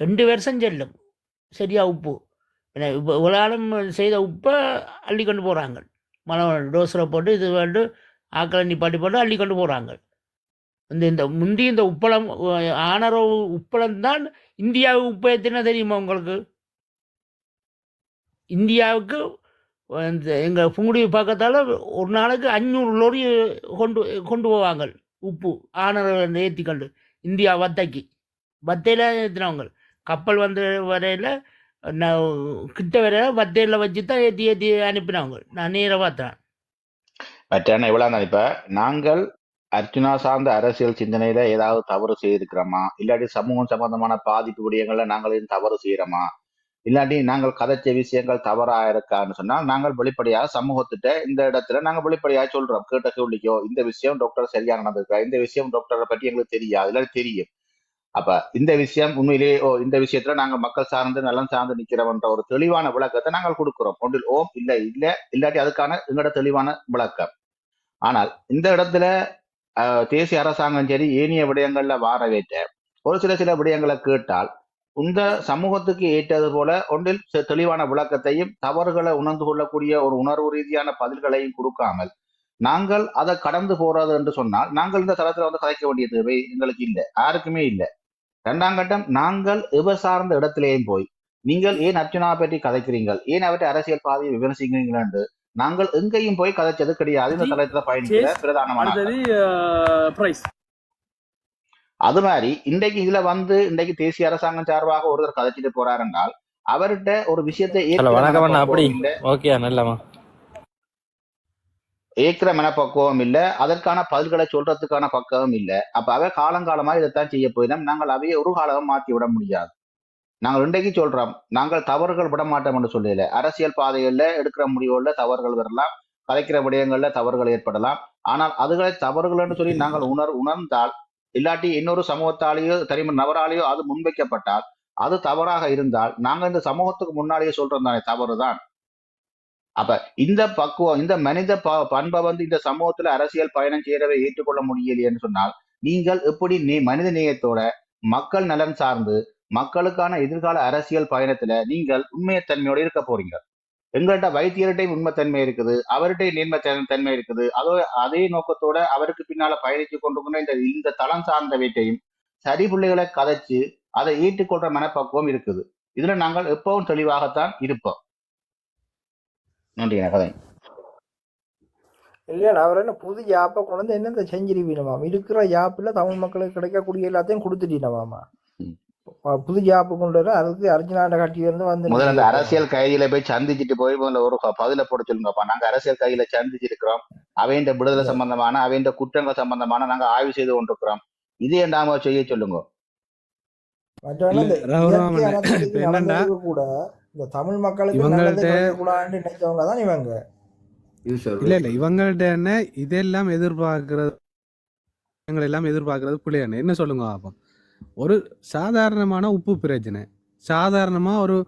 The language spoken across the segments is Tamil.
ரெண்டு வருஷம் செல்லும். சரியா உப்பு. என்ன இப்போ இவ்வளோ செய்த உப்பை அள்ளி கொண்டு போகிறாங்க மழை டோஸில் போட்டு இது வந்து ஆக்களை நிப்பாட்டி போட்டு அள்ளி கொண்டு போகிறாங்க இந்த இந்த முந்தி இந்த உப்பளம் ஆனரோ உப்பளம் தான் இந்தியாவுக்கு உப்பு ஏற்றினா தெரியுமா உங்களுக்கு? இந்தியாவுக்கு இந்த எங்கள் புங்குடி பக்கத்தால் ஒரு நாளைக்கு அஞ்சூறு லோரி கொண்டு கொண்டு போவாங்க உப்பு ஆனரை ஏற்றி கொண்டு இந்தியா வத்தைக்கு. வத்தையில் ஏற்றினவங்க கப்பல் வந்து வரையில் நான் கிட்ட வர வத்தையில் வச்சு தான் ஏற்றி ஏற்றி அனுப்பினவங்க நான் நேராக பார்த்தேன் மற்ற இவ்வளோ தான் நாங்கள் அர்ஜுனா சார்ந்த அரசியல் சிந்தனையில ஏதாவது தவறு செய்திருக்கிறோமா? இல்லாட்டி சமூகம் சம்பந்தமான பாதிப்பு விடயங்கள்ல நாங்கள் எதுவும் தவறு செய்யறோமா? இல்லாட்டி நாங்கள் கதைச்ச விஷயங்கள் தவறா இருக்கான்னு சொன்னால் நாங்கள் வெளிப்படையாக சமூகத்திட்ட இந்த இடத்துல நாங்கள் வெளிப்படையாக சொல்றோம். கேட்ட கேள்விக்கோ இந்த விஷயம் டாக்டர் சரியா நடந்திருக்கா? இந்த விஷயம் டாக்டரை பற்றி எங்களுக்கு தெரியாது. இல்லாட்டி தெரியும். அப்ப இந்த விஷயம் உண்மையிலேயே ஓ இந்த விஷயத்துல நாங்க மக்கள் சார்ந்து நலன் சார்ந்து நிக்கிறோம்ன்ற ஒரு தெளிவான விளக்கத்தை நாங்கள் கொடுக்கிறோம். ஒன்றில் ஓம் இல்ல இல்ல இல்லாட்டி அதுக்கான எங்களோட தெளிவான விளக்கம். ஆனால் இந்த இடத்துல தேசிய அரசாங்கம் சரி ஏனைய விடயங்கள்ல வாரவேற்ற ஒரு சில சில விடயங்களை கேட்டால் இந்த சமூகத்துக்கு ஏற்றது போல ஒன்றில் தெளிவான விளக்கத்தையும் தவறுகளை உணர்ந்து கொள்ளக்கூடிய ஒரு உணர்வு ரீதியான பதில்களையும் கொடுக்காமல் நாங்கள் அதை கடந்து போறது என்று சொன்னால் நாங்கள் இந்த தளத்துல வந்து கதைக்க வேண்டிய தேவை எங்களுக்கு இல்லை. யாருக்குமே இல்லை. இரண்டாம் கட்டம் நாங்கள் இவ சார்ந்த இடத்திலேயும் போய் நீங்கள் ஏன் அர்ச்சனா பற்றி கதைக்கிறீங்கள் ஏன் அவற்றை அரசியல் பாதையை விமர்சிக்கிறீங்கள் என்று? நாங்கள் எங்கேயும் போய் கதைச்சது கிடையாது. இந்த தளத்துல பயணிக்கிற பிரதானமான அது மாதிரி இன்றைக்கு இதுல வந்து இன்றைக்கு தேசிய அரசாங்கம் சார்பாக ஒருத்தர் கதைச்சிட்டு போறார் என்றால் அவர்கிட்ட ஒரு விஷயத்தை அப்படி. ஓகே நல்லமா ஏற்கிற மனப்பக்குவம் இல்லை. அதற்கான பதில்களை சொல்றதுக்கான பக்குவம் இல்லை. அப்ப அவை காலங்காலமா இதைத்தான் செய்ய போயிடும். நாங்கள் அவையை ஒரு காலமும் மாற்றி விட முடியாது. நாங்கள் இன்றைக்கு சொல்றோம். நாங்கள் தவறுகள் விட மாட்டோம் என்று சொல்லல. அரசியல் பாதைகள்ல எடுக்கிற முடிவுகள்ல தவறுகள் வரலாம். கலைக்கிற விடயங்கள்ல தவறுகள் ஏற்படலாம். ஆனால் அதுகளை தவறுகள் என்று சொல்லி நாங்கள் உணர் உணர்ந்தால் இல்லாட்டி இன்னொரு சமூகத்தாலேயோ தனி நபராலேயோ அது முன்வைக்கப்பட்டால் அது தவறாக இருந்தால் நாங்க இந்த சமூகத்துக்கு முன்னாலேயே சொல்றோம் தானே தவறுதான். அப்ப இந்த பக்குவம் இந்த மனித ப- பண்பை வந்து இந்த சமூகத்துல அரசியல் பயணம் செய்யறவை ஏற்றுக்கொள்ள முடியலையேன்னு சொன்னால் நீங்கள் எப்படி நீ மனித நேயத்தோட மக்கள் நலன் சார்ந்து மக்களுக்கான எதிர்கால அரசியல் பயணத்துல நீங்கள் உண்மையத்தன்மையோட இருக்க போறீங்க? எங்கள்கிட்ட வைத்தியர்கிட்டையும் உண்மைத்தன்மை இருக்குது அவர்கிட்ட நேர்மை தன்மை இருக்குது. அதோ அதே நோக்கத்தோட அவருக்கு பின்னால பயணித்து கொண்டு இந்த இந்த தளம் சார்ந்தவற்றையும் சரி பிள்ளைகளை கதைச்சு அதை ஏற்றுக்கொள்ற மனப்பக்குவம் இருக்குது. இதுல நாங்கள் எப்பவும் தெளிவாகத்தான் இருப்போம். நன்றி கதை. இல்லையா அவர் என்ன புது ஜாப்பை கொண்டு வந்து என்னத்தை செஞ்சிருவீனமாம்? இருக்கிற ஜாப்பில் தமிழ் மக்களுக்கு கிடைக்கக்கூடிய எல்லாத்தையும் கொடுத்துட்டீனமாமா. புது ஜாப்பு கொண்டு வர அதுக்கு அர்ஜுனாண்ட கட்சியிலிருந்து வந்து முதல்ல அந்த அரசியல் கைதியில போய் சந்திச்சுட்டு போய் முதல்ல ஒரு பதில போட சொல்லுங்கப்பா. நாங்க அரசியல் கைதியில சந்திச்சிருக்கிறோம். அவைண்ட விடுதலை சம்பந்தமான அவைண்ட குற்றங்கள் சம்பந்தமான நாங்க ஆய்வு செய்து கொண்டிருக்கிறோம். இதே நாம செய்ய சொல்லுங்க? கூட இந்த தமிழ் மக்களுக்கு இவங்கள்ட்ட- நல்லது கூடாதுன்னு நினைச்சவங்க தான் இவங்க. இல்ல இல்ல இவங்கள்ட்ட என்ன இதெல்லாம் எதிர்பார்க்கறது எங்களை எல்லாம் எதிர்பார்க்கறது பிள்ளையான என்ன சொல்லுங்க பாப்போம். ஒரு சாதாரணமான உப்பு பிரச்சனை. சாதாரணமா ஒரு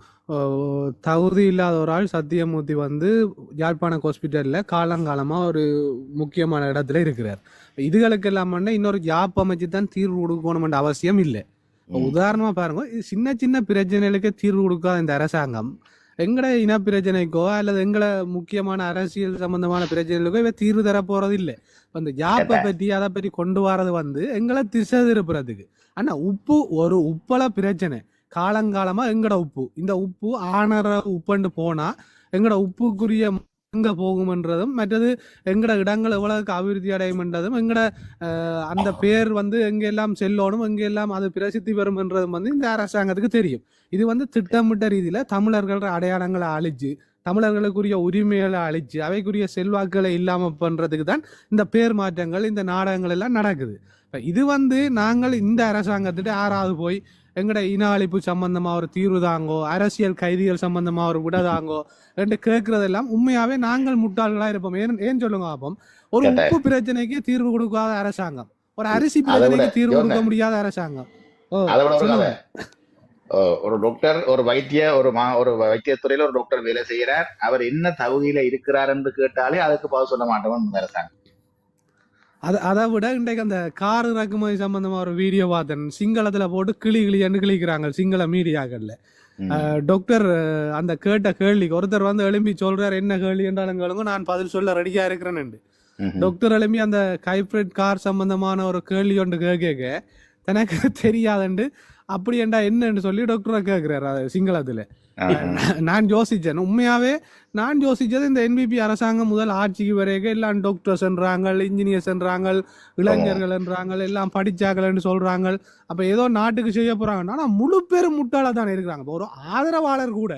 தகுதி இல்லாத ஒரு ஆள் சத்தியமூர்த்தி வந்து யாழ்ப்பாண ஹாஸ்பிட்டல்ல காலங்காலமா ஒரு முக்கியமான இடத்துல இருக்கிறார். இதுகளுக்கு எல்லாம் பண்ண இன்னொரு ஜாப் அமைச்சு தான் தீர்வு கொடுக்கணும்ன்ற அவசியம் இல்லை. உதாரணமா பாருங்க சின்ன சின்ன பிரச்சனைகளுக்கு தீர்வு கொடுக்காத இந்த அரசாங்கம் எங்கட இன பிரச்சனைக்கோ அல்லது எங்கட முக்கியமான அரசியல் சம்பந்தமான பிரச்சனைகளுக்கோ இவ தீர்வு தர போறது இல்ல இந்த ஜாப்பை. பத்தி அதை பத்தி கொண்டு வரது வந்து எங்களை திசை திருப்புறதுக்கு. ஆனா உப்பு ஒரு உப்பள பிரச்சனை. காலங்காலமா எங்கட உப்பு. இந்த உப்பு ஆனர உப்புன்னு போனா எங்கட உப்புக்குரிய எங்க போகும்ன்றதும் மற்றது எங்கட இடங்கள் எவ்வளவுக்கு அபிவிருத்தி அடையும்ன்றதும் எங்கட அந்த பேர் வந்து எங்கெல்லாம் செல்லணும் எங்கெல்லாம் அது பிரசித்தி பெறும்ன்றதும் வந்து இந்த அரசாங்கத்துக்கு தெரியும். இது வந்து திட்டமிட்ட ரீதியில தமிழர்கள அடையாளங்களை அழிச்சு தமிழர்களுக்குரிய உரிமைகளை அழிச்சு அவைக்குரிய செல்வாக்குகளை இல்லாம பண்றதுக்கு தான் இந்த பேர் மாற்றங்கள் இந்த நாடகங்கள் எல்லாம் நடக்குது. இது வந்து நாங்கள் இந்த அரசாங்கத்திட்ட ஆறாவது போய் எங்கட இன அழிப்பு சம்பந்தமா ஒரு தீர்வு தாங்கோ அரசியல் கைதிகள் சம்பந்தமா ஒரு விட தாங்கோ என்று கேட்கறதெல்லாம் உண்மையாவே நாங்கள் முட்டாள்களா இருப்போம். ஏன் ஏன் சொல்லுங்க அப்பம் ஒரு. உப்பு பிரச்சனைக்கு தீர்வு கொடுக்காத அரசாங்கம். ஒரு அரிசி பிரச்சனைக்கு தீர்வு கொடுக்க. முடியாத அரசாங்கம். ஒரு டாக்டர் ஒரு வைத்திய ஒரு மா ஒரு வைத்தியத்துறையில ஒரு டாக்டர் வேலை செய்யறார். அவர் என்ன தகுதியில இருக்கிறார் என்று கேட்டாலே அதுக்கு பதில் சொல்ல மாட்டோம் அரசாங்கம். அது அதை விட இன்றைக்கு அந்த கார் இறக்குமதி சம்பந்தமா ஒரு வீடியோ பார்த்தேன் சிங்களத்துல போட்டு கிளி கிளின்னு கிளிக்கிறாங்க சிங்கள மீடியாக்கள்ல. டாக்டர் அந்த கேட்ட கேள்விக்கு ஒருத்தர் வந்து எழும்பி சொல்றாரு என்ன கேள்வி என்றாலும் கேளுங்க நான் பதில் சொல்ல ரெடியா இருக்கிறேன்னு. டாக்டர் எழும்பி அந்த கைப்ரெட் கார் சம்பந்தமான ஒரு கேள்வி ஒன்று கேட்க தனக்கு தெரியாதுண்டு அப்படி ஏண்டா என்னன்னு சொல்லி டாக்டரை கேட்கிறாரு சிங்களத்துல. நான் யோசிச்சேன் உண்மையாவே நான் யோசிச்சது இந்த என்பிபி அரசாங்கம் முதல் ஆட்சிக்கு வரைக்கும் எல்லாம் டாக்டர்ஸ்ன்றாங்க இன்ஜினியர்ஸ்ன்றாங்க இளைஞர்கள்ன்றாங்க எல்லாம் படிச்சாங்கன்னு சொல்றாங்க அப்ப ஏதோ நாட்டுக்கு செய்ய போறாங்க. ஆனா முழு பேரும் முட்டாளா தான் இருக்கிறாங்க. இப்ப ஒரு ஆதரவாளர் கூட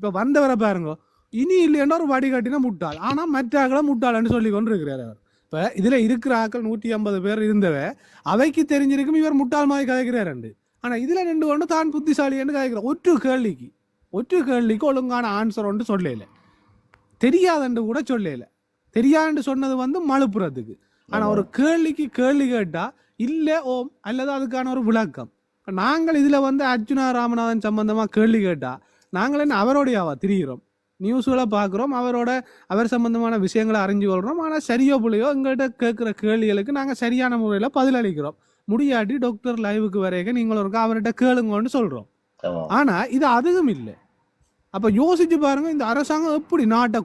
இப்ப வந்தவரை பாருங்க. இனி இல்லைன்னா ஒரு வடிகட்டின முட்டாள். ஆனா மற்றாக்களை முட்டாளன்னு சொல்லி கொண்டு இருக்கிறார் அவர். இப்ப இதுல இருக்கிற ஆக்கள் நூற்றி ஐம்பது பேர் இருந்தவ அவைக்கு தெரிஞ்சிருக்கும் இவர் முட்டாள் மாதிரி கதைக்கிறாரு ஆனா இதுல ரெண்டு கொண்டு தான் புத்திசாலின்னு கதைக்கிறார். ஒற்று கேள்விக்கு ஒற்று கேள்விக்கு ஒழுங்கான ஆன்சர் ஒன்று சொல்லல. தெரியாதுன்னு கூட சொல்லல. தெரியாதுன்னு சொன்னது வந்து மழுப்புறதுக்கு ஆனா ஒரு கேள்விக்கு கேள்வி கேட்டா இல்ல ஓம் அல்லது அதுக்கான ஒரு விளக்கம். நாங்கள் இதுல வந்து அர்ஜுனா ராமநாதன் சம்பந்தமா கேள்வி கேட்டா நாங்கள் என்ன அவரோடையாவா திரிகிறோம் நியூஸ்களை பார்க்குறோம் அவரோட அவர் சம்பந்தமான விஷயங்களை அறிஞ்சு கொள்றோம் ஆனால் சரியோ புள்ளையோ எங்கள்கிட்ட கேட்குற கேள்விகளுக்கு நாங்கள் சரியான முறையில் பதிலளிக்கிறோம். முடியாட்டி டாக்டர் லைவுக்கு வரைக்கும் நீங்கள் ஒரு அவர்கிட்ட கேளுங்கன்னு சொல்றோம். ஆமா. ஆனா இது அதுவும் இல்லை. அப்ப யோசிச்சு பாருங்க இந்த அரசாங்கம் எப்படி நாட்டை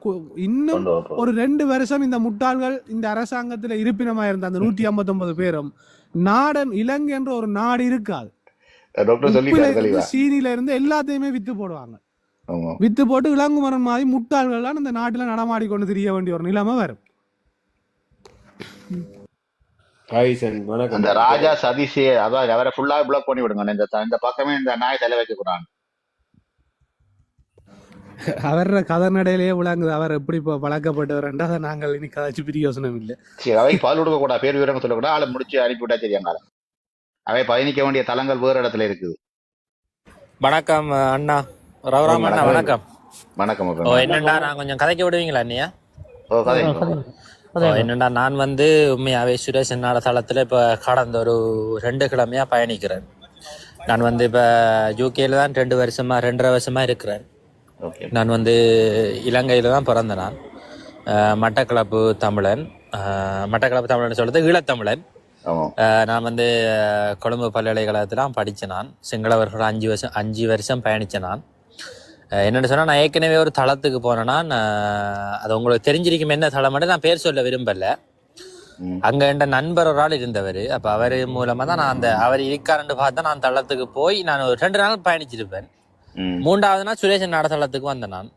இன்னும். ஒரு ரெண்டு வருஷம் இந்த முட்டாள்கள் இந்த அரசாங்கத்துல இருப்பினமா இருந்த அந்த நூற்றி ஐம்பத்தொன்பது பேரும் நாடன் இலங்கை என்ற ஒரு நாடு இருக்காது. சீனில இருந்து எல்லாத்தையுமே வித்து போடுவாங்க. ஆமா. வித்து போட்டு இளங்குமரன் மாதிரி முட்டாள்கள்லாம் இந்த நாட்டுல நடமாடி கொண்டு திரிய வேண்டிய ஒரு நிலைமை வரும். ராஜா சதீஷே அதான் அவரை ஃபுல்லா பிளாக் பண்ணி விடுங்க இந்த இந்த பக்கமே இந்த நாய் தலை வைக்க கூடாது அவர கதை நடையிலேயே விளங்குது. அவர் எப்படி இப்போ பழக்கப்பட்டவர் அதை நாங்கள் இனி கதைச்சு பிரியோசனம் இல்லை. சரி அவை பதில் கொடுக்க கூடாது பேர் விவரங்கள் சொல்லக்கூடாது ஆளை முடிச்சு அனுப்பிவிட்டா தெரியாங்க அவை பயணிக்க வேண்டிய தலங்கள் வேறு இடத்துல இருக்குது. வணக்கம் அண்ணா. ரகுராம் அண்ணா வணக்கம். வணக்கம். என்னண்டா நான் கொஞ்சம் கதைக்க விடுவீங்களா அண்ணியா? ஓ கதை. ஓ என்னண்டா நான் வந்து உண்மையாவே சுரேஷ் என்னோட தளத்துல இப்ப கடந்த ஒரு ரெண்டு கிழமையா பயணிக்கிறேன். நான் வந்து இப்ப யூகேல தான் ரெண்டு வருஷமா ரெண்டரை வருஷமா இருக்கிறேன். நான் வந்து இலங்கையில தான் பிறந்த நான். மட்டக்களப்பு தமிழன். மட்டக்களப்பு தமிழன் சொல்றது ஈழத்தமிழன். நான் வந்து கொழும்பு பல்கலைக்கழகத்தில் தான் படித்தேன் நான். சிங்களவர்களோட அஞ்சு வருஷம் அஞ்சு வருஷம் பயணித்தேன் நான். என்னன்னு சொன்னால் நான் ஏற்கனவே ஒரு தளத்துக்கு போனேன்னா நான். அது உங்களுக்கு தெரிஞ்சிருக்கும் என்ன தளம் நான் பேர் சொல்ல விரும்பல. அங்க என்ற நண்பர் ஒரு ஆள் இருந்தவர். அப்ப அவர் மூலமா தான் நான் அந்த அவர் இருக்காருன்னு பார்த்தா நான் தளத்துக்கு போய் நான் ஒரு ரெண்டு நாள் பயணிச்சிருப்பேன். மூன்றாவது நாள் சுரேஷன் நாட தளத்துக்கு வந்தேன் நான்.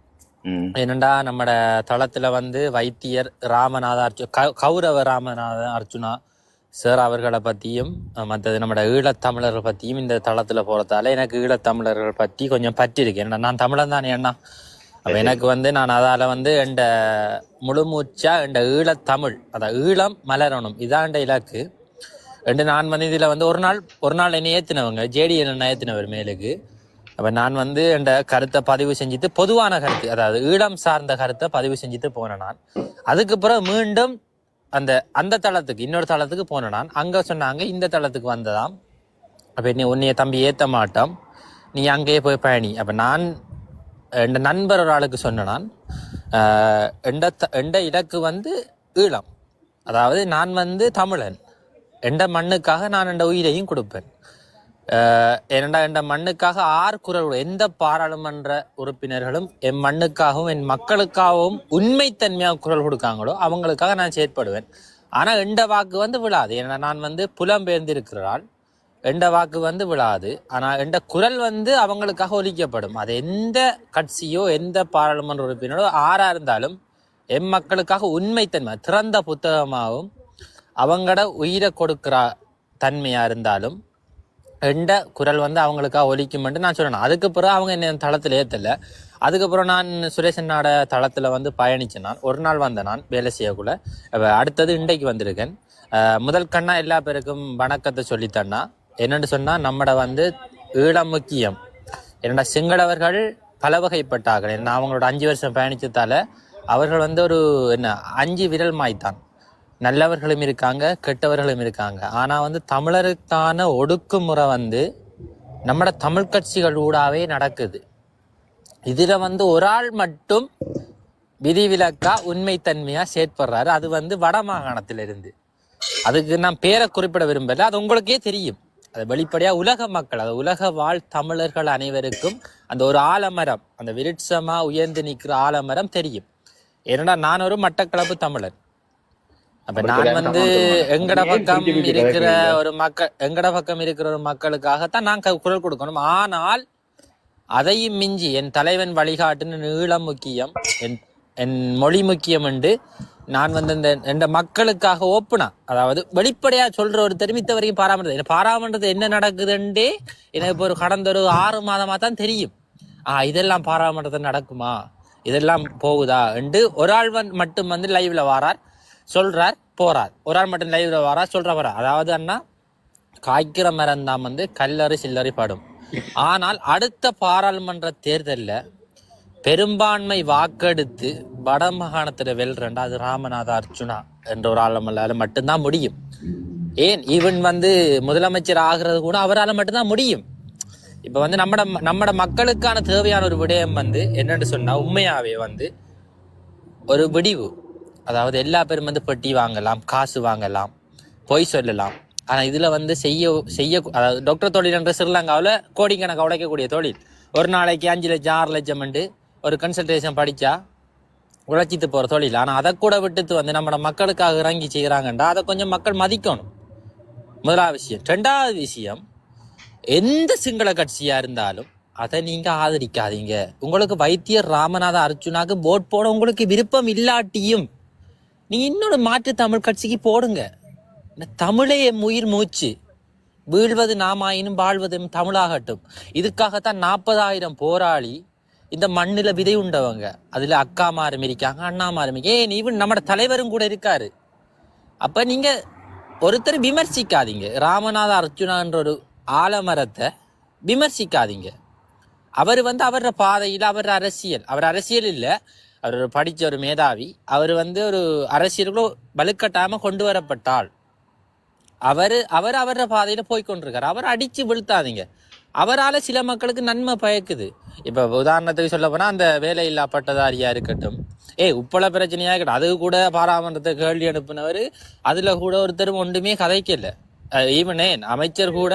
என்னண்டா நம்மட தளத்துல வந்து வைத்தியர் ராமநாத அர்ஜு கௌரவ ராமநாத அர்ஜுனா சார் அவர்களை பத்தியும் மற்றது நம்மட ஈழத்தமிழர்கள் பத்தியும் இந்த தளத்துல போறதால எனக்கு ஈழத்தமிழர்கள் பத்தி கொஞ்சம் பற்றி இருக்கு ஏன்னா நான் தமிழன் தானே அண்ணா? அப்ப எனக்கு வந்து நான் அதால வந்து எண்ட முழுமூச்சா எண்ட ஈழத்தமிழ் அதான் ஈழம் மலரணும் இதான் எண்ட இலக்கு. ரெண்டு நான் வந்து இதுல வந்து ஒரு நாள் ஒரு நாள் என்னை ஏத்தினவங்க ஜேடிஎல் என்ன ஏத்தினவர் மேலுக்கு. அப்போ நான் வந்து என்ற கருத்தை பதிவு செஞ்சுட்டு பொதுவான கருத்து அதாவது ஈழம் சார்ந்த கருத்தை பதிவு செஞ்சுட்டு போனேன் நான். அதுக்கு பிறகு மீண்டும் அந்த அந்த தளத்துக்கு இன்னொரு தளத்துக்கு போனேன் நான். அங்கே சொன்னாங்க இந்த தளத்துக்கு வந்ததாம். அப்போ நீ உன்னைய தம்பி ஏற்ற மாட்டோம். நீ அங்கேயே போய் பயணி. அப்போ நான் என் நண்பர் ஒரு ஆளுக்கு சொன்னேன் நான் எண்ட த- எண்ட இலக்கு வந்து ஈழம். அதாவது நான் வந்து தமிழன். எந்த மண்ணுக்காக நான் எந்த உயிரையும் கொடுப்பேன். ஆஹ் என்ற மண்ணுக்காக ஆறு குரல் எந்த பாராளுமன்ற உறுப்பினர்களும் என் மண்ணுக்காகவும் என் மக்களுக்காகவும் உண்மைத்தன்மையாக குரல் கொடுக்காங்களோ அவங்களுக்காக நான் செயற்படுவேன். ஆனால் எந்த வாக்கு வந்து விழாது. ஏன்னா நான் வந்து புலம்பெயர்ந்திருக்கிறாள் எந்த வாக்கு வந்து விழாது. ஆனால் எந்த குரல் வந்து அவங்களுக்காக ஒலிக்கப்படும். அது எந்த கட்சியோ எந்த பாராளுமன்ற உறுப்பினரோ ஆறாக இருந்தாலும் எம் மக்களுக்காக உண்மைத்தன்மை திறந்த புத்தகமாகவும் அவங்களோட உயிரை கொடுக்கிற தன்மையாக இருந்தாலும் எண்ட குரல் வந்து அவங்களுக்காக ஒலிக்கும்ன்ட்டு நான் சொல்லணும் அதுக்கப்புறம் அவங்க என்ன தளத்தில் ஏற்றல அதுக்கப்புறம் நான் சுரேஷனோட தளத்தில் வந்து பயணிச்சேன் நான். ஒரு நாள் வந்தேன் நான் வேலை செய்யக்குள்ள. அடுத்தது இன்றைக்கு வந்திருக்கேன். முதல் கண்ணா எல்லா பேருக்கும் வணக்கத்தை சொல்லித்தன்னா என்னென்னு சொன்னால் நம்மட வந்து ஈழம் முக்கியம் என்னடா சிங்களவர்கள் பல வகைப்பட்டார்கள் நான் அவங்களோட அஞ்சு வருஷம் பயணித்ததால் அவர்கள் வந்து ஒரு என்ன அஞ்சு விரல் மாய்த்தான். நல்லவர்களும் இருக்காங்க கெட்டவர்களும் இருக்காங்க. ஆனால் வந்து தமிழருக்கான ஒடுக்குமுறை வந்து நம்மட தமிழ் கட்சிகள் ஊடாவே நடக்குது. இதில் வந்து ஒரு ஆள் மட்டும் விதிவிலக்கா உண்மைத்தன்மையாக செயற்படுறாரு. அது வந்து வட மாகாணத்திலிருந்து. அதுக்கு நான் பேரை குறிப்பிட விரும்பல அது உங்களுக்கே தெரியும். அது வெளிப்படையாக உலக மக்கள் அது உலக வாழ் தமிழர்கள் அனைவருக்கும் அந்த ஒரு ஆலமரம் அந்த விருட்சமாக உயர்ந்து நிற்கிற ஆலமரம் தெரியும். ஏன்னா நான் ஒரு மட்டக்களப்பு தமிழன். அப்ப நான் வந்து எங்கட பக்கம் இருக்கிற? ஒரு மக்கள் எங்கட பக்கம் இருக்கிற ஒரு மக்களுக்காகத்தான் நான் குரல் கொடுக்கணும். ஆனால் அதையும் மிஞ்சி என் தலைவன் வழிகாட்டுன்னு நீளம் முக்கியம் என் என் மொழி முக்கியம் என்று நான் வந்து இந்த இந்த மக்களுக்காக ஓப்பனா அதாவது வெளிப்படையா சொல்ற ஒரு தெரிவித்த வரைக்கும் பாராமன்றது பாராமன்றது என்ன நடக்குதுன்றே எனக்கு இப்போ ஒரு கடந்த ஒரு ஆறு மாதமா தான் தெரியும். ஆ இதெல்லாம் பாராமன்றது நடக்குமா? இதெல்லாம் போகுதா? என்று ஒரு ஆள் மட்டும் வந்து லைவ்ல வாரார். சொல்றார் போறார். ஒரு ஆள் மட்டும் லைவ்ல வரா சொல்ற வரா அதாவது அண்ணா காய்க்கிற மரம் தான் வந்து கல்லறி சில்லறை படும். ஆனால் அடுத்த பாராளுமன்ற தேர்தலில் பெரும்பான்மை வாக்கெடுத்து வடமாகாணத்தில் வெல்றண்டா அது ராமநாத அர்ச்சுனா என்ற ஒரு ஆளுமல்லால மட்டும்தான் முடியும். ஏன்? ஈவன் வந்து முதலமைச்சர் ஆகிறது கூட அவரால் மட்டும்தான் முடியும். இப்போ வந்து நம்மட நம்மட மக்களுக்கான தேவையான ஒரு விடயம் வந்து என்னன்னு சொன்னால் உண்மையாவே வந்து ஒரு விடிவு. அதாவது எல்லா பேரும் வந்து பெட்டி வாங்கலாம் காசு வாங்கலாம் பொய் சொல்லலாம். ஆனால் இதில் வந்து செய்ய செய்ய அதாவது டாக்டர் தொழில் என்ற ஸ்ரீலங்காவில் கோடிக்கணக்காக உழைக்கக்கூடிய தொழில். ஒரு நாளைக்கு அஞ்சு லட்சம் ஆறு லட்சம் ஒரு கன்சல்டேஷன் படித்தா உழைச்சிட்டு போகிற தொழில். ஆனால் அதை கூட விட்டுட்டு வந்து நம்மளோட மக்களுக்காக இறங்கி செய்கிறாங்கன்றா அதை கொஞ்சம் மக்கள் மதிக்கணும். முதலாவது விஷயம். ரெண்டாவது விஷயம் எந்த சிங்கள கட்சியாக இருந்தாலும் அதை நீங்கள் ஆதரிக்காதீங்க. உங்களுக்கு வைத்தியர் ராமநாத அர்ஜுனாக்கு போட் போட உங்களுக்கு விருப்பம் இல்லாட்டியும் நீங்க இன்னொரு மாற்று தமிழ் கட்சிக்கு போடுங்க. இந்த தமிழே உயிர் மூச்சு. வீழ்வது நாமாயினும் வாழ்வதும் தமிழாகட்டும். இதுக்காகத்தான் நாற்பதாயிரம் போராளி இந்த மண்ணுல விதை உண்டவங்க. அதுல அக்கா மாரும் இருக்காங்க அண்ணா மாரும் ஏன் ஈவன் நம்ம தலைவரும் கூட இருக்காரு. அப்ப நீங்க ஒருத்தர் விமர்சிக்காதீங்க. ராமநாத அர்ஜுனான்ற ஒரு ஆலமரத்தை விமர்சிக்காதீங்க. அவர் வந்து அவர பாதையில் அவர் அரசியல். அவர் அரசியல் இல்ல. அவர் ஒரு படித்த ஒரு மேதாவி அவர் வந்து ஒரு அரசியலுக்குள்ள வலுக்கட்டாமல் கொண்டு வரப்பட்டால் அவர் அவர் அவர பாதையில் போய்கொண்டிருக்கார் அவர் அடிச்சு வீழ்த்தாதீங்க. அவரால சில மக்களுக்கு நன்மை பயக்குது. இப்போ உதாரணத்துக்கு சொல்ல போனால் அந்த வேலையில்லா பட்டதாரியா இருக்கட்டும் ஏய் உப்பள பிரச்சனையா இருக்கட்டும் அது கூட பாராமன்றத்தை கேள்வி அனுப்புனவர் அதில் கூட ஒருத்தர் ஒன்றுமே கதைக்கல. ஈவன் ஏன் அமைச்சர் கூட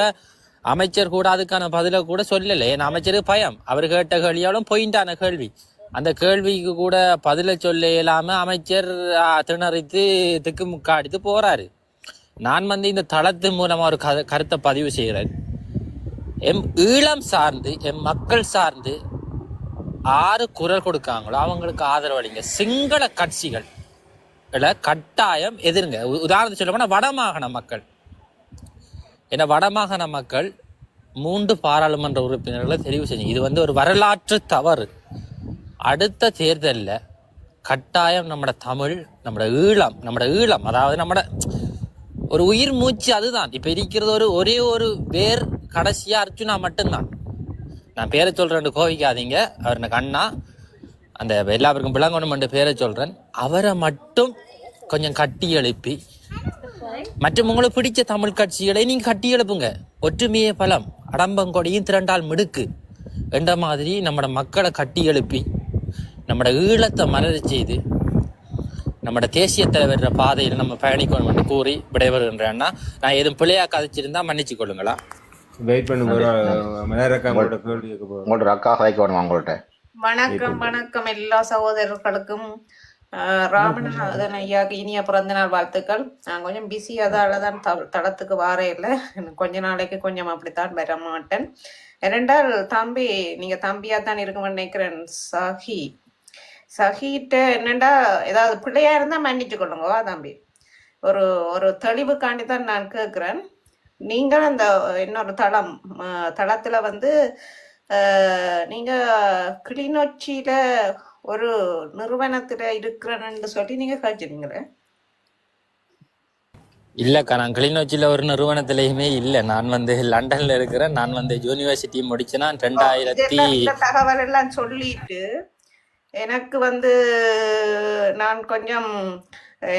அமைச்சர் கூட அதுக்கான பதிலை கூட சொல்லலை. ஏன் அமைச்சருக்கு பயம். அவர் கேட்ட கேள்வியாலும் பொயிண்டான கேள்வி. அந்த கேள்விக்கு கூட பதில சொல்ல இல்லாமல் அமைச்சர் திணறித்து திக்கு முக்காடித்து போகிறாரு நான் வந்து இந்த தளத்தின் மூலமாக ஒரு கரு- கருத்தை பதிவு செய்கிறேன் எம் ஈழம் சார்ந்து எம் மக்கள் சார்ந்து ஆறு குரல் கொடுக்காங்களோ அவங்களுக்கு ஆதரவு அளிங்க. சிங்கள கட்சிகள் இல்லை கட்டாயம் எதிருங்க. உதாரணத்தை சொல்ல போனால் வடமாகாண மக்கள். ஏன்னா வடமாகாண மக்கள் மூன்று பாராளுமன்ற உறுப்பினர்களை தெரிவு செஞ்சு இது வந்து ஒரு வரலாற்று தவறு. அடுத்த தேர்தலில் கட்டாயம் நம்மட தமிழ் நம்மட ஈழம் நம்மட ஈழம் அதாவது நம்மட ஒரு உயிர் மூச்சு அதுதான். இப்போ இருக்கிறது ஒரு ஒரே ஒரு பேர் கடைசியா அர்ஜுனா மட்டும்தான். நான் பேரை சொல்றேன் கோவிக்காதீங்க. அவர் எனக்கு அண்ணா. அந்த எல்லாருக்கும் விளங்கணும் பேரை சொல்றேன். அவரை மட்டும் கொஞ்சம் கட்டி எழுப்பி மற்றும் உங்களுக்கு பிடிச்ச தமிழ் கட்சிகளை நீங்க கட்டி எழுப்புங்க. ஒற்றுமையே பலம். அடம்பங்கொடியும் திரண்டால் மிடுக்கு. என்ற மாதிரி நம்மட மக்களை கட்டி எழுப்பி நம்மட ஈழத்தை மலரச் செய்து நம்மட தேசிய தலைவர் பாதையில் நம்ம பயணிக்கணும் என்று கூறி விடைபெறுகின்றேன்னா நான் எதுவும் பிள்ளையா கதைச்சிருந்தா மன்னிச்சு கொள்ளுங்களா? வெயிட் பண்ணு ஒரு மலையரக்கா உங்களோட கேள்வி கேட்க போறோம். உங்கள்ட்ட அக்கா கதைக்க வேணுமா உங்கள்ட்ட? வணக்கம் வணக்கம் எல்லா சகோதரர்களுக்கும். ஆஹ் ராமநாதன் ஐயாக்கு இனிய பிறந்த நாள் வாழ்த்துக்கள். நான் கொஞ்சம் பிஸி அதால தான் த- தளத்துக்கு வார இல்லை. கொஞ்ச நாளைக்கு கொஞ்சம் அப்படித்தான் வர மாட்டேன் இரண்டால் தம்பி நீங்க தம்பியா தான் இருக்க நினைக்கிறேன் சஹி. சஹிட்ட என்னண்டா ஏதாவது பிள்ளையா இருந்தா மன்னிச்சு கொள்ளுங்க. தம்பி. ஒரு ஒரு தெளிவுக்காண்டி தான் நான் கேட்குறேன் நீங்கள் அந்த இன்னொரு தளம் தளத்துல வந்து நீங்க கிளிநொச்சியில ஒரு நிறுவனத்துல இருக்கிறேன்னு சொல்லி நீங்க காய்ச்சிருங்களே இல்லக்கா நான் கிளிநொச்சியில ஒரு நிறுவனத்திலயுமே இல்லை. நான் வந்து லண்டன்ல இருக்கிறேன். நான் வந்து யூனிவர்சிட்டி முடிச்சேன்னா ரெண்டாயிரத்தி தகவல் எல்லாம் சொல்லிட்டு எனக்கு வந்து நான் கொஞ்சம்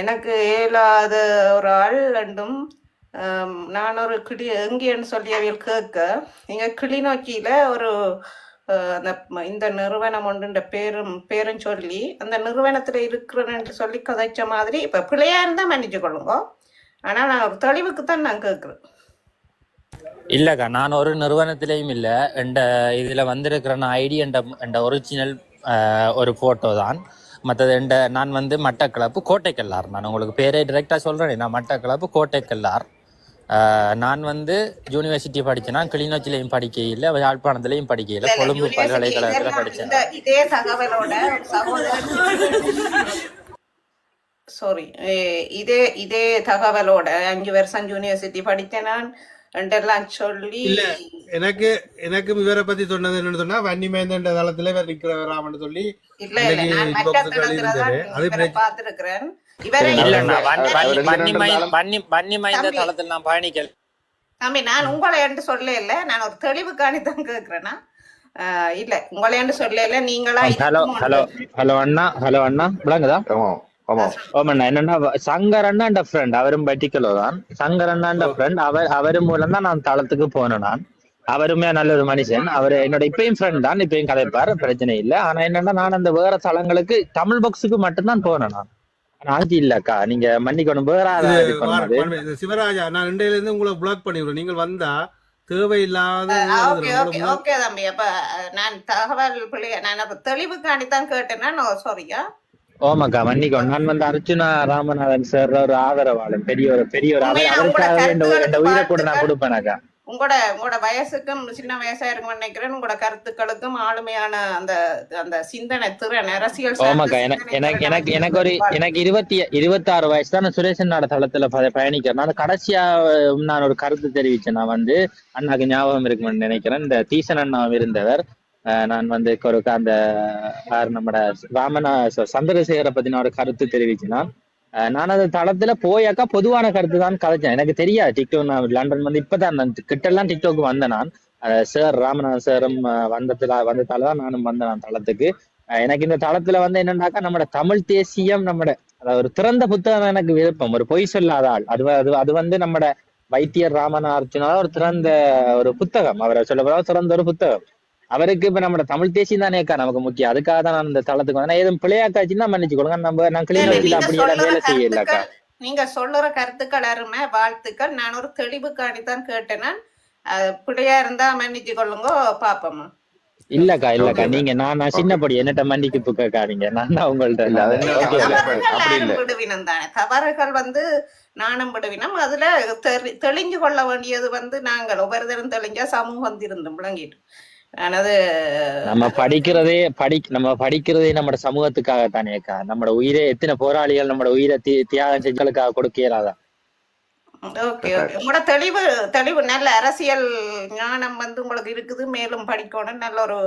எனக்கு இயலாத ஒரு ஆள் ரெண்டும் நான் ஒரு கிளி எங்கேன்னு சொல்லி அவியல் கேட்க நீங்கள் கிளிநோக்கியில் ஒரு அந்த இந்த நிறுவனம் ஒன்றுன்ற பேரும் பேரும் சொல்லி அந்த நிறுவனத்தில் இருக்கிறேன்னு சொல்லி கதைச்ச மாதிரி இப்போ பிள்ளையாக இருந்தால் மன்னிச்சு கொள்ளுங்க. ஆனால் நான் ஒரு தெளிவுக்கு தான் நான் கேட்குறேன் இல்லக்கா நான் ஒரு நிறுவனத்திலையும் இல்லை. என்ற இதில் வந்திருக்கிற நான் ஐடி என்ற என்ற ஒரிஜினல் ஒரு போட்டோ தான். மற்றது என்ற நான் வந்து மட்டக்களப்பு கோட்டைக்கல்லார். நான் உங்களுக்கு பேரே டிரெக்டா சொல்றேன் நான் மட்டக்களப்பு கோட்டைக்கல்லார். நான் வந்து யூனிவர்சிட்டி படிச்சேன்னா கிளிநொச்சிலையும் படிக்க இல்லை யாழ்ப்பாணத்திலையும் படிக்க இல்லை இல்ல, இல்ல, கொழும்பு பல்கலைக்கழகத்துல இதெல்லாம் படிச்சேன். இந்த இதே தகவலோட சகோதரன். சாரி இதே இதே தகவலோட அஞ்சு வருஷம் யூனிவர்சிட்டி படித்தேன் நான். ரெண்டெல்லாம் சொல்லி இல்ல. எனக்கு எனக்கும் இவரை பத்தி சொன்னது என்னன்னு சொன்னா வன்னிமேந்தன்ற தளத்துல இவர் நிக்கிறவராமன்னு சொல்லி. இல்ல இல்ல நான் மற்ற தளத்துல. அது இவரை வன்னி வன்னி வன்னி வன்னி வன்னி மைந்த. தளத்தில் நான் பயணிக்கல தம்பி நான் உங்களை என்று சொல்ல இல்ல. நான் ஒரு தெளிவுக்காணி தான் கேக்குறேன்னா. ஆஹ் இல்ல உங்களை என்று சொல்ல இல்ல. நீங்களா ஹலோ ஹலோ ஹலோ அண்ணா ஹலோ அண்ணா. விளங்குதா? ஆமா. ஆமா ஓமண்ணா என்னன்னா சங்கர் அண்ணாண்ட ஃப்ரெண்ட் அவரும் பட்டிக்கலோ தான் சங்கர் அண்ணாண்ட ஃப்ரெண்ட் அவர் அவர் மூலம் தான் நான் தளத்துக்கு போனேன் நான் அவருமே நல்ல ஒரு மனுஷன். அவர் என்னோட இப்பயும் ஃப்ரெண்ட் தான் இப்பயும் கதைப்பார் பிரச்சனை இல்லை. ஆனா என்னன்னா நான் அந்த வேற தளங்களுக்கு தமிழ் பாக்ஸுக்கு மட்டும்தான் போனேன் நான் அது இல்லக்கா நீங்க மன்னிக்கணும் வேற சிவராஜா நான் ரெண்டையில இருந்து உங்களை பிளாக் பண்ணிவிடுறேன். நீங்கள் வந்தா தேவையில்லாத ஓகே ஓகே ஓகே தம்பி. அப்ப அஹ், நான் தகவல் பிள்ளைய நான் தெளிவுக்காண்டி தான் கேட்டேன்னா சாரியா ஓமாக்கா மன்னிக்கணும் நான் வந்து அர்ச்சுனா ராமநாதன் சார் ஒரு ஆதரவாளன் பெரிய ஒரு பெரிய ஒரு அவர் உண்மையா உங்களோட அவருக்காகவே இந்த உயிரை கூட நான் கொடுப்பேனாக்கா? உங்களோட உங்களோட வயசுக்கும் சின்ன வயசா இருக்கும்னு நினைக்கிறேன். உங்களோட கருத்துக்களுக்கும் ஆளுமையான அந்த அந்த சிந்தனை திறன் அரசியல் ஆமாக்கா எனக்கு எனக்கு எனக்கு ஒரு. எனக்கு இருபத்தி இருபத்தி ஆறு வயசு தான் நான் சுரேஷன் நாட தளத்துல பயணிக்கிறேன். நான் கடைசியா நான் ஒரு கருத்து தெரிவிச்சேன். நான் வந்து அண்ணாக்கு ஞாபகம் இருக்கும்னு நினைக்கிறேன். இந்த தீசன் அண்ணாவும் இருந்தவர். நான் வந்து ஒரு அந்த நம்மட ராமனா சந்திரசேகரை பத்தின ஒரு கருத்து தெரிவிச்சுனான் நான் அஹ், நான் அந்த தளத்துல போயாக்கா பொதுவான கருத்து தான் கதைச்சேன் எனக்கு தெரியாது. டிக்டாக் நான் லண்டன் வந்து இப்பதான் நான் கிட்டெல்லாம் டிக்டாக் வந்தேன் நான். சார் ராமநாதன் சாரும் வந்ததுல வந்ததால தான் நானும் வந்தேன் நான் தளத்துக்கு. எனக்கு இந்த தளத்துல வந்து என்னன்னாக்கா நம்மட தமிழ் தேசியம் நம்மட ஒரு திறந்த புத்தகம் எனக்கு விருப்பம். ஒரு பொய் சொல்லாத ஆள். அது அது அது வந்து நம்மட வைத்தியர் ராமநார்ஜுனா ஒரு திறந்த ஒரு புத்தகம். அவரை சொல்ல போறா திறந்த ஒரு புத்தகம். அவருக்கு இப்ப நம்ம தமிழ் தேசியம் தானேக்கா நமக்கு முக்கியம். அதுக்காக தான் நான் இந்த தளத்துக்கு வந்தேன். ஏதும் பிள்ளையாக்காச்சுன்னா மன்னிச்சு கொடுங்க நம்ம நான் அப்படியெல்லாம் சொல்லுற வேலை செய்யலக்கா கருத்துக்கள் நீங்க சொல்லுற கருத்துக்கள் அருமை. வாழ்த்துக்கள். நான் ஒரு தெளிவுக்காண்டி தான் கேட்டேன் பிழையா இருந்தா மன்னிச்சு கொள்ளுங்க பாப்போமா இல்லக்கா இல்லக்கா. நீங்க நான் நான் சின்னப்படி என்னட்ட மன்னிக்கு கேட்காதீங்க. நான் தான் உங்கள்ட்ட தவறுகள் அப்படி இல்ல. நானும் விடுவினம் தானே தவறுகள் வந்து நானும் விடுவினம். அதுல தெரி- தெளிஞ்சு கொள்ள வேண்டியது வந்து நாங்கள். ஒவ்வொருத்தரும் தெளிஞ்சா சமூகம் திருந்தும் விளங்கிட்டு நம்ம படிக்கிறதே படி நம்ம படிக்கிறதே நம்ம சமூகத்துக்காக தானேக்கா நம்ம உயிரை எத்தனை போராளிகள் நம்ம உயிரை தியாகம் செஞ்சலுக்காக கொடுக்க இயலாதா ஓகே ஓகே. உங்களோட தெளிவு தெளிவு நல்ல அரசியல் ஞானம் வந்து உங்களுக்கு இருக்குது. மேலும் படிக்கணும். நல்ல ஒரு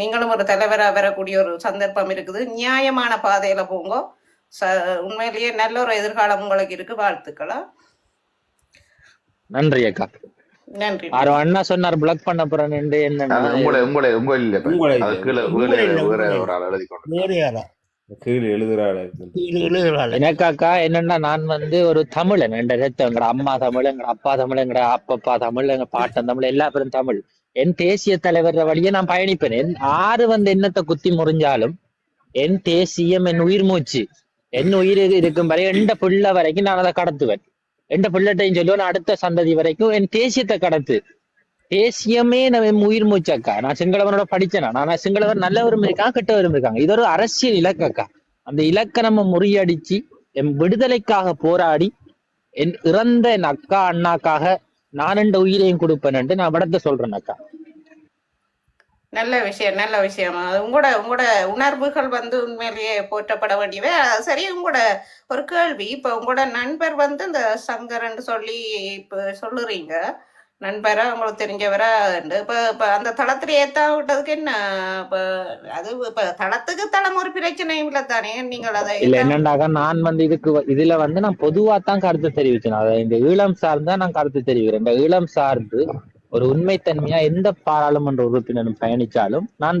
நீங்களும் ஒரு தலைவரா வரக்கூடிய ஒரு சந்தர்ப்பம் இருக்குது. நியாயமான பாதையில போங்க. ச உண்மையிலேயே நல்ல ஒரு எதிர்காலம் உங்களுக்கு இருக்கு. வாழ்த்துக்களா. நன்றி அக்கா. நன்றி அண்ணா சொன்னார் பிளாக் பண்ண போறேன்னு என்னன்னா அது உங்களை உங்க இல்ல. கீழே எனக்காக்கா என்னன்னா நான் வந்து ஒரு தமிழன் என்ற ரத்தம் எங்கட அம்மா தமிழ் எங்கட அப்பா தமிழ் எங்கட அப்பப்பா தமிழ் எங்க பாட்டன் தமிழ் எல்லா பேரும் தமிழ். என் தேசிய தலைவர் வழியே நான் பயணிப்பேன். என் ஆறு வந்து என்னத்தை குத்தி முறிஞ்சாலும் என் தேசியம் என் உயிர் மூச்சு. என் உயிர் இருக்கும் வரை எந்த பிள்ளை வரைக்கும் நான் அதை கடத்துவேன். எந்த பிள்ளைட்டையும் சொல்லுவேன் அடுத்த சந்ததி வரைக்கும் என் தேசியத்தை கடத்து. தேசியமே நம்ம என் உயிர் மூச்சாக்கா. நான் சிங்களவனோட படிச்சேனா? நான் சிங்களவர் நல்லவரும் இருக்காங்க கெட்டவரும் இருக்காங்க? இது ஒரு அரசியல் இலக்கக்கா. அந்த இலக்கை நம்ம முறியடிச்சு என் விடுதலைக்காக போராடி என் இறந்த என் அக்கா அண்ணாக்காக நான் என்ற உயிரையும் கொடுப்பேன் நான் விடத்த சொல்றேன் அக்கா. நல்ல விஷயம் நல்ல விஷயம். அது உங்களோட உங்களோட உணர்வுகள் வந்து உண்மையிலேயே போற்றப்பட வேண்டியவை சரி உங்களோட ஒரு கேள்வி. இப்போ உங்களோட நண்பர் வந்து இந்த சங்கரன்னு சொல்லி இப்போ சொல்லுறீங்க. நண்பரா உங்களுக்கு தெரிஞ்சவரா இப்போ இப்போ அந்த தளத்துல ஏத்தா விட்டதுக்கு என்ன? இப்போ அது இப்போ தளத்துக்கு தளம் ஒரு பிரச்சனையும் இல்லை தானே. நீங்கள் அதை இல்ல ஏத்தா- என்னண்டாக நான் வந்து இதுக்கு இதுல வந்து நான் பொதுவா தான் கருத்து தெரிவிச்சேன் அதை இந்த ஈழம் சார்ந்தா நான் கருத்து தெரிவிக்கிறேன். இந்த ஈழம் சார்ந்து ஒரு உண்மைத்தன்மையா எந்த பாராளுமன்ற உறுப்பினரும் பயணிச்சாலும் நான்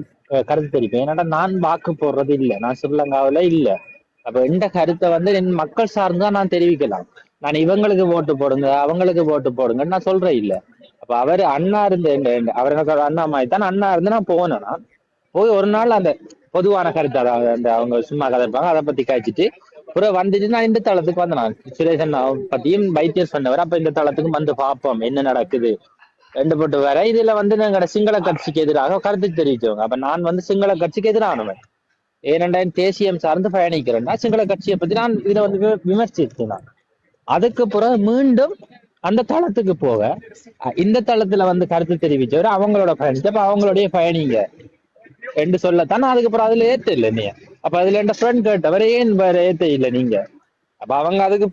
கருத்து தெரிவிப்பேன். ஏன்னா நான் வாக்கு போடுறது இல்ல. நான் ஸ்ரீலங்காவில இல்ல. அப்ப இந்த கருத்தை வந்து என் மக்கள் சார்ந்து தான் நான் தெரிவிக்கலாம். நான் இவங்களுக்கு ஓட்டு போடுங்க அவங்களுக்கு ஓட்டு போடுங்கன்னு நான் சொல்றேன் இல்ல. அப்ப அவர் அண்ணா இருந்து அவர் எனக்கு அண்ணா மாதிரி தான் அண்ணா இருந்து நான் போனேன் போய் ஒரு நாள் அந்த பொதுவான கருத்து அதாவது அந்த அவங்க சும்மா கதை இருப்பாங்க அதை பத்தி காய்ச்சிட்டு அப்புறம் வந்துட்டு நான் இந்த தளத்துக்கு வந்தேன். நான் சுரேஷன் பத்தியும் வைத்தியர் சொன்னவர். அப்ப இந்த தளத்துக்கு வந்து பார்ப்போம் என்ன நடக்குது. ரெண்டு போட்டு வர இதுல வந்து நாங்க சிங்கள கட்சிக்கு எதிராக கருத்து தெரிவிச்சவங்க அப்ப நான் வந்து சிங்கள கட்சிக்கு எதிரானவன். ஏனென்றா தேசியம் சார்ந்து பயணிக்கிறேன்னா சிங்கள கட்சியை பத்தி நான் இதை வந்து வி- விமர்சித்தேன். அதுக்கு பிறகு மீண்டும் அந்த தளத்துக்கு போக இந்த தளத்துல வந்து கருத்து தெரிவிச்சவர் அவங்களோட பயணிச்சு அப்ப அவங்களுடைய பயணிங்க என்று சொல்லத்தான் அதுக்கப்புறம் அதுல ஏத்த இல்லை நீ. அப்ப அதுல என் ஃப்ரெண்ட் கேட்டவர் ஏன் வேற ஏத்த இல்லை நீங்க? அப்ப அவங்க அதுக்கு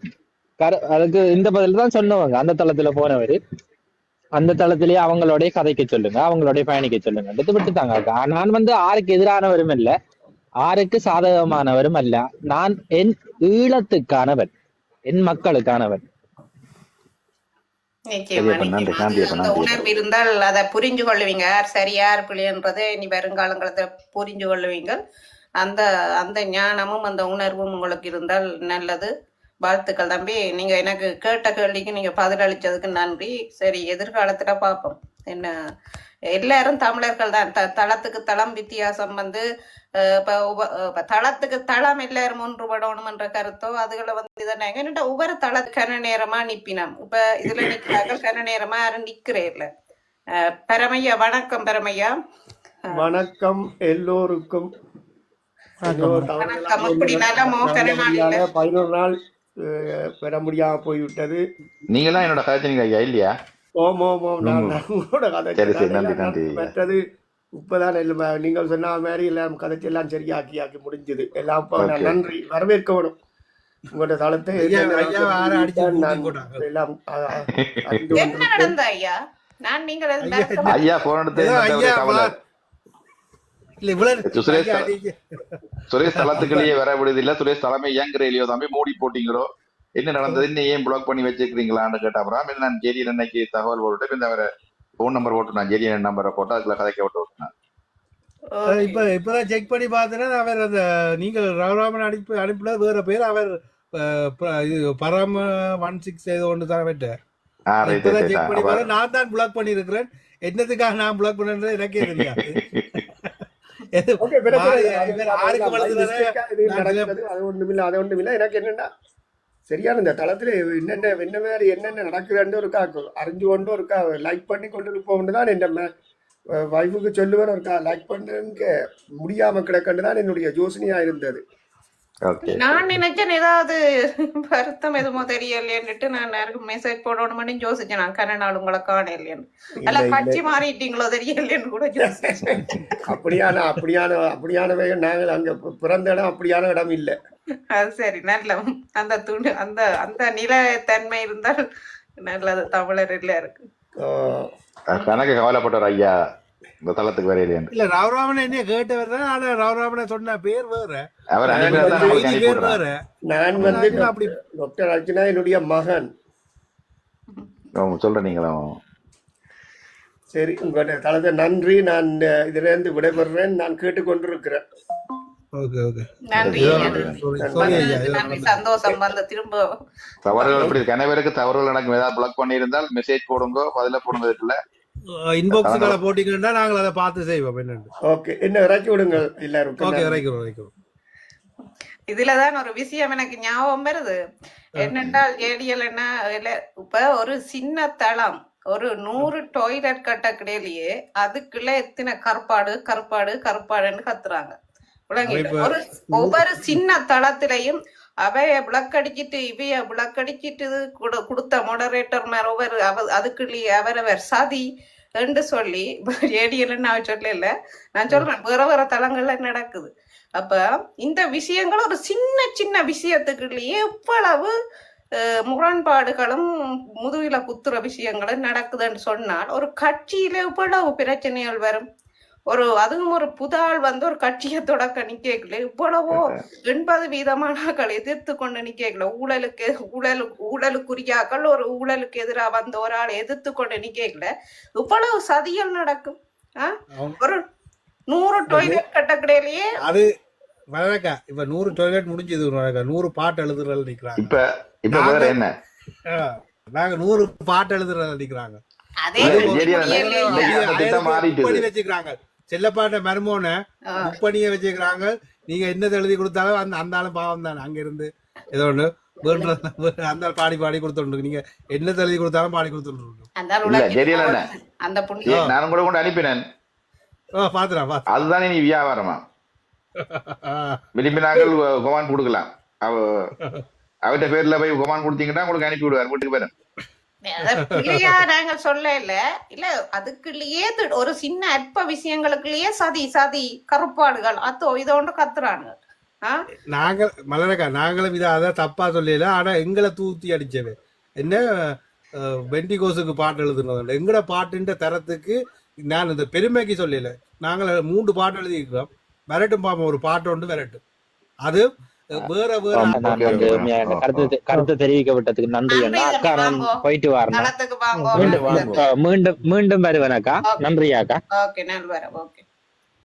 கரு- அதுக்கு இந்த பதில் தான் சொன்னவங்க. அந்த தளத்துல போனவர். அந்த தளத்திலேயே அவங்களுடைய கதைக்க சொல்லுங்க அவங்களுடைய பயணிக்க சொல்லுங்க. விட்டு விட்டுட்டாங்க. நான் வந்து ஆருக்கு எதிரானவரும் இல்ல. ஆருக்கு சாதகமானவரும் அல்ல. நான் என் ஈழத்துக்கானவன். என் மக்களுக்கானவன். உணர்வு இருந்தால் அதை புரிஞ்சு கொள்ளுவீங்க. யார் சரி யார் பிள்ளைன்றதை இனி வருங்காலங்களத்தை புரிஞ்சு கொள்ளுவீங்க. அந்த அந்த ஞானமும் அந்த உணர்வும் உங்களுக்கு இருந்தால் நல்லது. வாழ்த்துக்கள் தம்பி. நீங்க எனக்கு கேட்ட கேள்விக்கு நீங்க பதிலளிச்சதுக்கு நன்றி. சரி எதிர்காலத்துல பார்ப்போம் என்ன எல்லாரும் தமிழர்கள் தான். த தளத்துக்கு தளம் வித்தியாசம் வந்து இப்ப தளத்துக்கு தளம் எல்லாரும் ஒன்றுபடணும் என்ற கருத்தோ அதுகளை வந்து இதை என்னடா ஒவ்வொரு தள கன நேரமா நிப்பினோம். இப்ப இதுல நிக்கிறார்கள் கன நேரமா யாரும் நிக்கிறே இல்ல அஹ், பரமையா வணக்கம் பரமையா வணக்கம். எல்லோருக்கும் நல்லபடியாக பதினோரு நாள் பெற முடியாம போய்விட்டது. நீங்களாம் என்னோட கதைச்சினீங்க ஐயா இல்லையா? ஓம் ஓம் ஓம். நான். உங்களோட கதை சரி, சரி, எல்லாம் நன்றி, நன்றி. மற்றது இப்பதான் எல்லாம் நீங்கள் சொன்ன மாதிரி எல்லாம் கதைச்சு எல்லாம் சரியாக்கி ஆக்கி முடிஞ்சது. எல்லாம். நன்றி வரவேற்க வேணும் உங்களோட தளத்தை. எல்லாம் ஐயா நான் நீங்கள் ஐயா, நடத்த- ஐயா போன் எடுத்து ஏதோ என்னத்தை ஐயா, கவலை வா. இல்ல இவ்வளவு சுரேஷ் சுரேஷ் தளத்துக்குள்ளேயே வர விடுது இல்ல சுரேஷ் தலைமை இயங்குறையிலையோ தம்பி மூடி போட்டீங்களோ? என்ன நடந்தது? இன்னும் ஏன் பிளாக் பண்ணி வச்சிருக்கீங்களான்னு கேட்ட அப்புறம் இல்லை நான் ஜெரியன் அன்னைக்கு தகவல் போட்டு இந்த அவரை ஃபோன் நம்பர் போட்டு நான் ஜெரியன் நம்பரை போட்டு அதுக்குள்ள கதைக்க விட்டு விட்டேன் அஹ் இப்ப இப்பதான் செக் பண்ணி பார்த்தேன்னா அவர் அந்த நீங்கள் ரகுராமன் அனுப்பி அனுப்பினது வேற பேர் அவர் பராம ஒன் சிக்ஸ் ஏதோ ஒன்று தான் விட்டு ஆ ரைட் இப்பதான் செக் பண்ணி பார்த்தா நான் தான் பிளாக் பண்ணியிருக்கிறேன். என்னத்துக்காக நான் பிளாக் பண்ணது எனக்கே தெரியாது. மாறி- இல்லை. அது எனக்கு என்னன்னா சரியான இந்த தளத்துல என்னென்ன என்ன மாதிரி என்னென்ன நடக்குதுன்னு இருக்கா அறிஞ்சு கொண்டு இருக்கா லைக் பண்ணி கொண்டு இருப்போம்னு தான் என் வைஃபுக்கு சொல்லுவேன் இருக்கா லைக் பண்ணுங்க முடியாம கிடக்கன்னு தான் என்னுடைய யோசனையா இருந்தது. நான் நினைச்சேன் ஏதாவது வருத்தம் எதுமோ தெரியலையேன்னுட்டு நான் யாருக்கும் மெசேஜ் போடணும்னு யோசிச்சேன். நான் கன நாள் உங்களை காணலையேன்னு. அல்ல. கட்சி மாறிட்டீங்களோ தெரியலையேன்னு கூட யோசிச்சேன். அப்படியான அப்படியான அப்படியானவை நாங்கள் அங்க பிறந்த இடம் அப்படியான இடம் இல்லை. அது சரி நல்ல அந்த துணி அந்த அந்த நிலைத்தன்மை இருந்தால் நல்லது. தமிழர் இல்ல இருக்கு. கணக்கு கவலைப்பட்டார் ஐயா. இந்த தளத்துக்கு வரையிலேன்னு இல்ல ரகுராமன் என்ன கேட்டவர் தான். ஆனா ரகுராமனை சொன்ன பேர் வேற. அவர் நான் பேர் வேற. வந்து அப்படி டாக்டர் அர்ச்சனா என்னுடைய மகன். சொல்ற நீங்களும் சரி உங்களுடைய தளத்தை நன்றி. நான் இந்த இதுல இருந்து விடைபெறுறேன். நான் கேட்டுக்கொண்டிருக்கிறேன். தவறுகள் இப்படி கணவருக்கு தவறுகள் நடக்கும். ஏதாவது பிளாக் பண்ணியிருந்தால் மெசேஜ் போடுங்க பதில போடுங்க இருக்குல்ல இன்பாக்ஸ்களை போட்டீங்கன்னா நாங்கள் அதை பார்த்து செய்வோம் என்னன்னு ஓகே என்ன இறக்கி விடுங்க எல்லாருக்கும். ஓகே. இறக்கிறோம் இறக்கிறோம் இதுலதான் ஒரு விஷயம் எனக்கு ஞாபகம் வருது. என்னென்றால் ஏடிஎல் என்ன இல்ல, இப்ப ஒரு சின்ன தளம் ஒரு நூறு டாய்லெட் கட்டக்கிடையிலேயே அதுக்குள்ள எத்தனை கற்பாடு கற்பாடு கற்பாடுன்னு கத்துறாங்க. விளங்கிட்டு ஒரு ஒவ்வொரு சின்ன தளத்திலையும் அவைய விளக்கடிச்சிட்டு இவைய விளக்கடிச்சிட்டு கொடுத்த மொடரேட்டர் மேல ஒவ்வொரு அவ அதுக்குள்ளேயே அவரவர் சதி என்று சொல்லி ஏடிஎல் நான் சொல்லல. நான் சொல்றேன் வேற வேற தளங்கள்ல நடக்குது. அப்ப இந்த விஷயங்கள் ஒரு சின்ன சின்ன விஷயத்துக்குள்ளேயே எவ்வளவு முரண்பாடுகளும் முதுகில குத்துற விஷயங்களும் நடக்குதுன்னு சொன்னால் ஒரு கட்சியில எவ்வளவு பிரச்சனைகள் வரும்? ஒரு அதுவும் ஒரு புதாள் வந்து ஒரு கட்சியை தொடக்க நிக்கல இவ்வளவோ எண்பது வீதமானாக்கள் எதிர்த்து கொண்டு நிக்கல ஊழலுக்கு ஊழலு ஊழலுக்குரியாக்கள் ஒரு ஊழலுக்கு எதிராக வந்த ஒரு ஆள் எதிர்த்து கொண்டு நிக்கல இவ்வளவு சதிகள் நடக்கும் ஒரு நூறு டொய்லெட் கட்டக்கடையிலேயே அது வணக்கா இப்ப நூறு டாய்லெட் முடிஞ்சது வணக்கா நூறு பாட்டு எழுதுறதுல நிக்கிறாங்க. இப்ப இப்ப வேற என்ன? நாங்க நூறு பாட்டு எழுதுறதுல நிக்கிறாங்க. அதே. பண்ணி வச்சுக்கிறாங்க? செல்லப்பாட்ட மருமோன. புக் பண்ணியே வச்சுக்கிறாங்க. நீங்க என்னது எழுதி கொடுத்தாலும் அந்த அந்த ஆளும் பாவம் தானே. அங்க இருந்து ஏதோ வேண்ட அந்த பாடி பாடி கொடுத்துட்டு நீங்க என்ன தழுதி கொடுத்தாலும் பாடி கொடுத்துட்டு அந்த இல்ல உலகில் தெரியல என்ன அந்த புண்ணிய நான் கூட கொண்டு அனுப்பினேன். ஓ பாத்துறா பாத்து அதுதானே நீ வியாபாரமா? விரும்பி நாங்கள் கொமான் கொடுக்கலாம். அவ அவர்கிட்ட பேர்ல போய் கொமான் கொடுத்தீங்கன்னா உங்களுக்கு அனுப்பி விடுவார். வீட்டுக்கு போயிடும் நாங்க சொல்ல இல்ல இல்ல அதுக்குள்ளேயே ஒரு சின்ன அற்ப விஷயங்களுக்குள்ளேயே சதி சதி கருப்பாடுகள் அத்தோ இதோண்டு கத்துறானுங்க. நாங்க மலரக்கா நாங்களும் இதை அதை தப்பா சொல்லல. ஆனா எங்களை தூத்தி அடிச்சவே என்ன அஹ், வெண்டிகோஸுக்கு பாட்டு எழுதுனது எங்கட பாட்டுன்ற தரத்துக்கு நான் இந்த பெருமைக்கு சொல்லல. நாங்கள் மூன்று பாட்டு எழுதியிருக்கிறோம். விரட்டும் பாப்போம் ஒரு பாட்டு ஒன்று விரட்டும். அது வேற வேற கருத்து கருத்து தெரிவிக்கப்பட்டதுக்கு நன்றி அண்ணா. நன்றி, அக்கா நான். போயிட்டு வரேன் வாங்க. மீண்டும். மீண்டும் வருவேன் அக்கா. நன்றி அக்கா